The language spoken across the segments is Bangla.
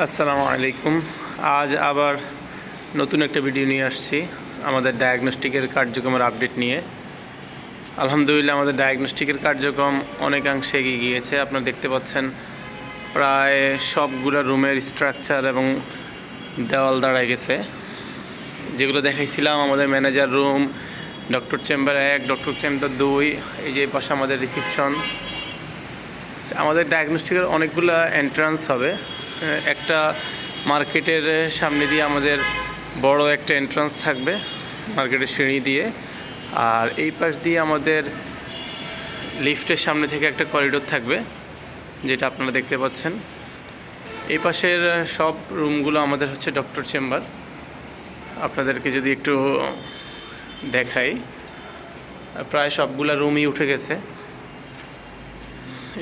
আসসালামু আলাইকুম। আজ আবার নতুন একটা ভিডিও নিয়ে আসছি আমাদের ডায়াগনস্টিকের কার্যক্রমের আপডেট নিয়ে। আলহামদুলিল্লাহ, আমাদের ডায়াগনস্টিকের কার্যক্রম অনেকাংশে এগিয়ে গিয়েছে। আপনারা দেখতে পাচ্ছেন প্রায় সবগুলো রুমের স্ট্রাকচার এবং দেওয়াল দাঁড়ায় গেছে। যেগুলো দেখাইছিলাম, আমাদের ম্যানেজার রুম ডক্টর চেম্বার এক ডক্টর চেম্বার দুই, এই যে পাশে আমাদের রিসিপশন আমাদের ডায়াগনস্টিকের অনেকগুলো এন্ট্রান্স হবে। একটা মার্কেটের সামনে দিয়ে আমাদের বড় একটা এন্ট্রান্স থাকবে, মার্কেটের সিঁড়ি দিয়ে। আর এই পাশ দিয়ে আমাদের লিফটের সামনে থেকে একটা করিডোর থাকবে, যেটা আপনারা দেখতে পাচ্ছেন। এই পাশের সব রুমগুলো আমাদের হচ্ছে ডক্টর চেম্বার আপনাদেরকে যদি একটু দেখাই, প্রায় সবগুলা রুমই উঠে গেছে।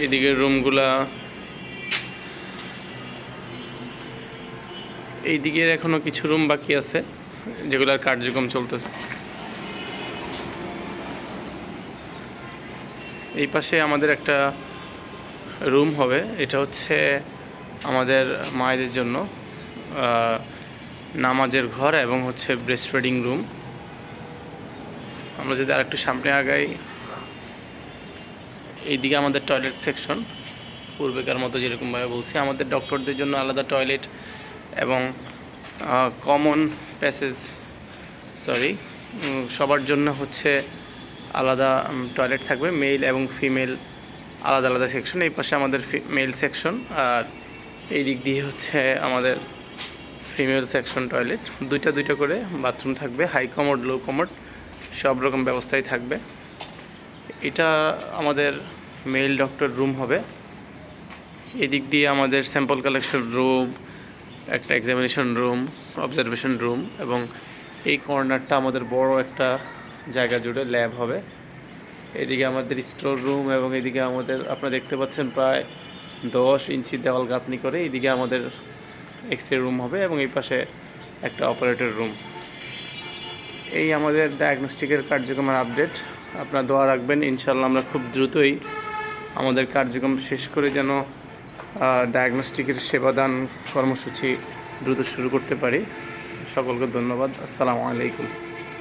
এদিকের রুমগুলা এই দিকের এখনও কিছু রুম বাকি আছে, যেগুলোর কার্যক্রম চলতেছে। এই পাশে আমাদের একটা রুম হবে, এটা হচ্ছে আমাদের মায়েদের জন্য নামাজের ঘর এবং হচ্ছে ব্রেস্ট ফিডিং রুম আমরা যদি আরেকটু সামনে আগাই, এইদিকে আমাদের টয়লেট সেকশন পূর্বেকার মতো যেরকমভাবে বলছি, আমাদের ডক্টরদের জন্য আলাদা টয়লেট এবং কমন প্যাসেজ সরি সবার জন্য হচ্ছে আলাদা টয়লেট থাকবে মেল এবং ফিমেল আলাদা আলাদা সেকশন এই পাশে আমাদের মেল সেকশন আর এই দিক দিয়ে হচ্ছে আমাদের ফিমেল সেকশন টয়লেট দুইটা দুইটা করে বাথরুম থাকবে হাই কমোড লো কমোড সব রকম ব্যবস্থাই থাকবে। এটা আমাদের মেল ডক্টর রুম হবে। এদিক দিয়ে আমাদের স্যাম্পল কালেকশন রুম একটা এক্সামিনেশন রুম অবজারভেশন রুম এবং এই কর্নারটা আমাদের বড় একটা জায়গা জুড়ে ল্যাব হবে। এদিকে আমাদের স্টোর রুম এবং এদিকে আমাদের আপনারা দেখতে পাচ্ছেন প্রায় দশ ইঞ্চি দেওয়াল গাঁথনি করে এদিকে আমাদের এক্স রুম হবে এবং এই পাশে একটা অপারেটর রুম এই আমাদের ডায়াগনস্টিকের কার্যক্রমের আপডেট আপনারা দোয়া রাখবেন ইনশাল্লাহ আমরা খুব দ্রুতই আমাদের কার্যক্রম শেষ করে যেন ডায়াগনস্টিকের সেবাদান কর্মসূচি দ্রুত শুরু করতে পারি। সকলকে ধন্যবাদ। আসসালামু আলাইকুম।